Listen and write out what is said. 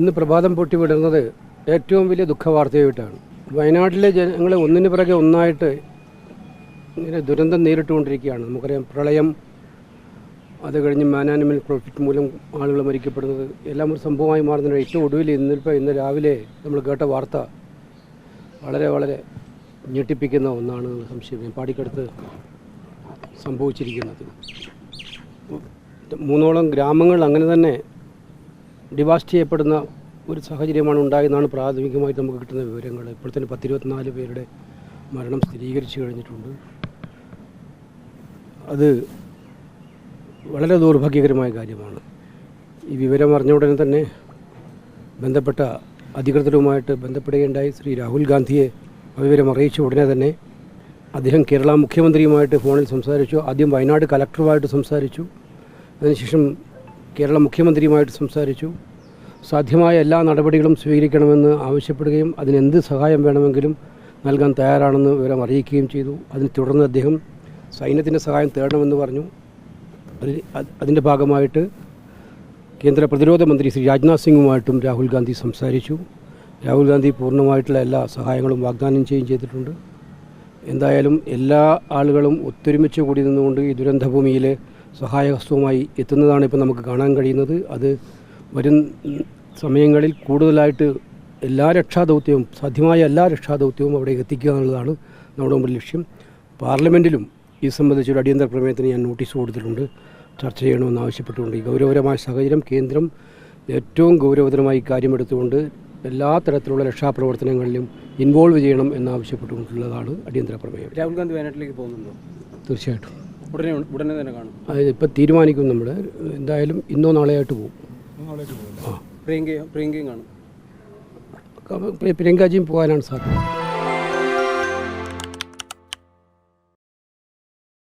ഇന്ന് പ്രഭാതം പൊട്ടിവിടുന്നത് ഏറ്റവും വലിയ ദുഃഖവാർത്തയായിട്ടാണ്. വയനാട്ടിലെ ജനങ്ങൾ ഒന്നിന് പിറകെ ഒന്നായിട്ട് ഇങ്ങനെ ദുരന്തം നേരിട്ടുകൊണ്ടിരിക്കുകയാണ്. നമുക്കറിയാം പ്രളയം അത് കഴിഞ്ഞ് മാനാനിമൽ പ്രോഫിറ്റ് മൂലം ആളുകൾ മരിക്കപ്പെടുന്നത് എല്ലാം ഒരു സംഭവമായി മാറുന്നതിന് ഏറ്റവും ഒടുവിൽ ഇന്നിപ്പോൾ ഇന്ന് രാവിലെ നമ്മൾ കേട്ട വാർത്ത വളരെ വളരെ ഞെട്ടിപ്പിക്കുന്ന ഒന്നാണ് സംശയം പാടിക്കടുത്ത് സംഭവിച്ചിരിക്കുന്നത്. മൂന്നോളം ഗ്രാമങ്ങൾ അങ്ങനെ തന്നെ ഡിവാസ്റ്റ് ചെയ്യപ്പെടുന്ന ഒരു സാഹചര്യമാണ് ഉണ്ടായതെന്നാണ് പ്രാഥമികമായിട്ട് നമുക്ക് കിട്ടുന്ന വിവരങ്ങൾ. ഇപ്പോൾ തന്നെ പത്തിരുപത്തിനാല് പേരുടെ മരണം സ്ഥിരീകരിച്ചു കഴിഞ്ഞിട്ടുണ്ട്. അത് വളരെ ദൗർഭാഗ്യകരമായ കാര്യമാണ്. ഈ വിവരം അറിഞ്ഞ ഉടനെ തന്നെ ബന്ധപ്പെട്ട അധികൃതരുമായിട്ട് ബന്ധപ്പെടുകയുണ്ടായി. ശ്രീ രാഹുൽ ഗാന്ധിയെ വിവരം അറിയിച്ച ഉടനെ തന്നെ അദ്ദേഹം കേരള മുഖ്യമന്ത്രിയുമായിട്ട് ഫോണിൽ സംസാരിച്ചു. ആദ്യം വയനാട് കലക്ടറുമായിട്ട് സംസാരിച്ചു. അതിനുശേഷം കേരള മുഖ്യമന്ത്രിയുമായിട്ട് സംസാരിച്ചു. സാധ്യമായ എല്ലാ നടപടികളും സ്വീകരിക്കണമെന്ന് ആവശ്യപ്പെടുകയും അതിനെന്ത് സഹായം വേണമെങ്കിലും നൽകാൻ തയ്യാറാണെന്ന് വിവരം അറിയിക്കുകയും ചെയ്തു. അതിനെ തുടർന്ന് അദ്ദേഹം സൈന്യത്തിന്റെ സഹായം തേടണമെന്ന് പറഞ്ഞു. അതിന്റെ ഭാഗമായിട്ട് കേന്ദ്ര പ്രതിരോധ മന്ത്രി ശ്രീ രാജ്നാഥ് സിംഗുമായിട്ടും രാഹുൽ ഗാന്ധി സംസാരിച്ചു. രാഹുൽ ഗാന്ധി പൂർണമായിട്ടുള്ള എല്ലാ സഹായങ്ങളും വാഗ്ദാനം ചെയ്യുകയും ചെയ്തിട്ടുണ്ട്. എന്തായാലും എല്ലാ ആളുകളും ഒത്തൊരുമിച്ച് കൂടി നിന്നുകൊണ്ട് ഈ ദുരന്തഭൂമിയിൽ സഹായഹസ്തവുമായി എത്തുന്നതാണ് ഇപ്പോൾ നമുക്ക് കാണാൻ കഴിയുന്നത്. അത് വരും സമയങ്ങളിൽ കൂടുതലായിട്ട് എല്ലാ രക്ഷാദൗത്യവും സാധ്യമായ എല്ലാ രക്ഷാദൗത്യവും അവിടെ എത്തിക്കുക എന്നുള്ളതാണ് നമ്മുടെ മുമ്പിൽ ലക്ഷ്യം. പാർലമെന്റിലും ഈ സംബന്ധിച്ചൊരു അടിയന്തര പ്രമേയത്തിന് ഞാൻ നോട്ടീസ് കൊടുത്തിട്ടുണ്ട്. ചർച്ച ചെയ്യണമെന്ന് ആവശ്യപ്പെട്ടുകൊണ്ട് ഈ ഗൗരവകരമായ സാഹചര്യം കേന്ദ്രം ഏറ്റവും ഗൗരവതരമായി കാര്യമെടുത്തുകൊണ്ട് എല്ലാ തരത്തിലുള്ള രക്ഷാപ്രവർത്തനങ്ങളിലും ഇൻവോൾവ് ചെയ്യണം എന്നാവശ്യപ്പെട്ടുകൊണ്ടുള്ളതാണ് അടിയന്തര പ്രമേയം. രാഹുൽ ഗാന്ധി വയനാട്ടിലേക്ക് പോകുന്നുണ്ടോ? തീർച്ചയായിട്ടും. ഉടനെ ഉടനെ തന്നെ കാണും. അതായത് ഇപ്പം തീരുമാനിക്കും നമ്മൾ എന്തായാലും ഇന്നോ നാളെയായിട്ട് പോകും. പ്രിയങ്കയും പ്രിയങ്കയും കാണും. പ്രിയങ്കാജിയും പോകാനാണ് സാധ്യത.